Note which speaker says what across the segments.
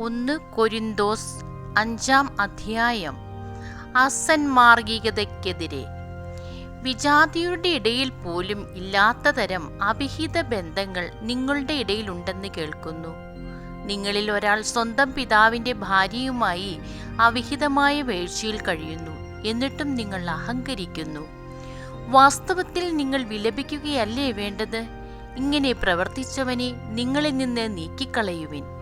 Speaker 1: ഒന്ന് കൊരിന്തോസ് അഞ്ചാം അധ്യായം. അസന്മാർഗികതയ്ക്കെതിരെ വിജാതിയുടെ ഇടയിൽ പോലും ഇല്ലാത്ത തരം അവിഹിത ബന്ധങ്ങൾ നിങ്ങളുടെ ഇടയിൽ ഉണ്ടെന്ന് കേൾക്കുന്നു. നിങ്ങളിൽ ഒരാൾ സ്വന്തം പിതാവിന്റെ ഭാര്യയുമായി അവിഹിതമായ വീഴ്ചയിൽ കഴിയുന്നു എന്നിട്ടും നിങ്ങൾ അഹങ്കരിക്കുന്നു. വാസ്തവത്തിൽ നിങ്ങൾ വിലപിക്കുകയല്ലേ വേണ്ടത്? ഇങ്ങനെ പ്രവർത്തിച്ചവനെ നിങ്ങളിൽ നിന്ന് നീക്കിക്കളയുവിൻ.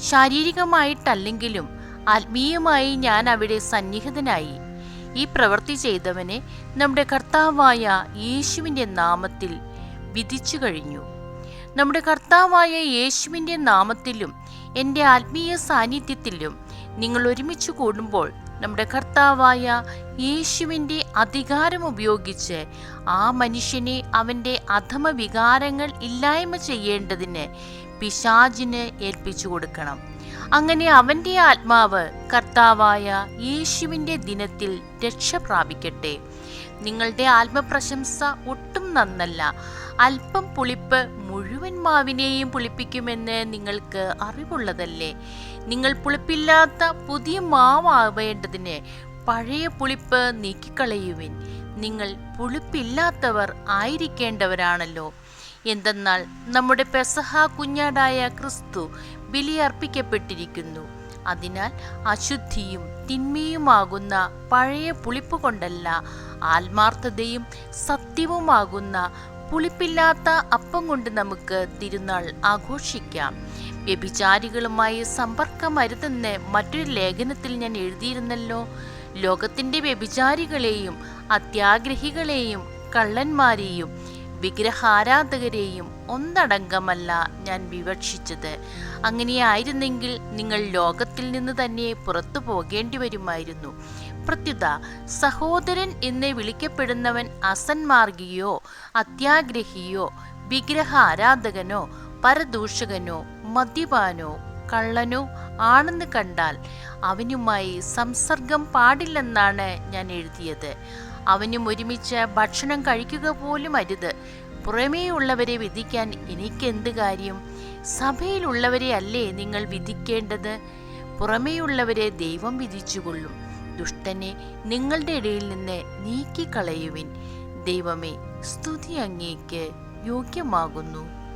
Speaker 1: ശാരീരികമായിട്ടല്ലെങ്കിലും ആത്മീയമായി ഞാൻ അവിടെ സന്നിഹിതനായി. ഈ പ്രവൃത്തി ചെയ്തവനെ നമ്മുടെ കർത്താവായ യേശുവിന്റെ നാമത്തിൽ വിധിച്ചു കഴിഞ്ഞു. നമ്മുടെ കർത്താവായ യേശുവിന്റെ നാമത്തിലും എന്റെ ആത്മീയ സാന്നിധ്യത്തിലും നിങ്ങൾ ഒരുമിച്ച് കൂടുമ്പോൾ നമ്മുടെ കർത്താവായ യേശുവിന്റെ അധികാരം ഉപയോഗിച്ച് ആ മനുഷ്യനെ അവന്റെ അധമ വികാരങ്ങൾ ഇല്ലായ്മ ചെയ്യേണ്ടതിന് പിശാചിന് ഏൽപ്പിച്ചു കൊടുക്കണം. അങ്ങനെ അവന്റെ ആത്മാവ് കർത്താവായ യേശുവിന്റെ ദിനത്തിൽ രക്ഷ പ്രാപിക്കട്ടെ. നിങ്ങളുടെ ആത്മപ്രശംസ ഒട്ടും നന്നല്ല. അല്പം പുളിപ്പ് മുഴുവൻ മാവിനെയും പുളിപ്പിക്കുമെന്ന് നിങ്ങൾക്ക് അറിവുള്ളതല്ലേ. നിങ്ങൾ പുളിപ്പില്ലാത്ത പുതിയ മാവാവേണ്ടതിന് പഴയ പുളിപ്പ് നീക്കിക്കളയുവിൻ. നിങ്ങൾ പുളിപ്പില്ലാത്തവർ ആയിരിക്കേണ്ടവരാണല്ലോ. എന്തെന്നാൽ നമ്മുടെ പെസഹ കുഞ്ഞാടായ ക്രിസ്തു ബലിയർപ്പിക്കപ്പെട്ടിരിക്കുന്നു. അതിനാൽ അശുദ്ധിയും തിന്മയുമാകുന്ന പഴയ പുളിപ്പ് കൊണ്ടല്ല ആത്മാർത്ഥതയും സത്യവുമാകുന്ന പുളിപ്പില്ലാത്ത അപ്പം കൊണ്ട് നമുക്ക് തിരുനാൾ ആഘോഷിക്കാം. വ്യഭിചാരികളുമായി സമ്പർക്കമരുതെന്ന് മറ്റൊരു ലേഖനത്തിൽ ഞാൻ എഴുതിയിരുന്നല്ലോ. ലോകത്തിന്റെ വ്യഭിചാരികളെയും അത്യാഗ്രഹികളെയും കള്ളന്മാരെയും വിഗ്രഹാരാധകരെയും ഒന്നടങ്കമല്ല ഞാൻ വിവക്ഷിച്ചത്. അങ്ങനെയായിരുന്നെങ്കിൽ നിങ്ങൾ ലോകത്തിൽ നിന്ന് തന്നെ പുറത്തു പോകേണ്ടി വരുമായിരുന്നു. പ്രത്യുത സഹോദരൻ എന്ന് വിളിക്കപ്പെടുന്നവൻ അസന്മാർഗിയോ അത്യാഗ്രഹിയോ വിഗ്രഹ ആരാധകനോ പരദൂഷകനോ മദ്യപാനോ കള്ളനോ ആണെന്ന് കണ്ടാൽ അവനുമായി സംസർഗം പാടില്ലെന്നാണ് ഞാൻ എഴുതിയത്. അവനും ഒരുമിച്ച് ഭക്ഷണം കഴിക്കുക പോലും അരുത്. പുറമേയുള്ളവരെ വിധിക്കാൻ എനിക്കെന്ത് കാര്യം? സഭയിലുള്ളവരെ അല്ലേ നിങ്ങൾ വിധിക്കേണ്ടത്? പുറമേയുള്ളവരെ ദൈവം വിധിച്ചുകൊള്ളും. ദുഷ്ടനെ നിങ്ങളുടെ ഇടയിൽ നിന്ന് നീക്കിക്കളയുവിൻ. ദൈവമേ സ്തുതി അങ്ങേക്ക് യോഗ്യമാകുന്നു.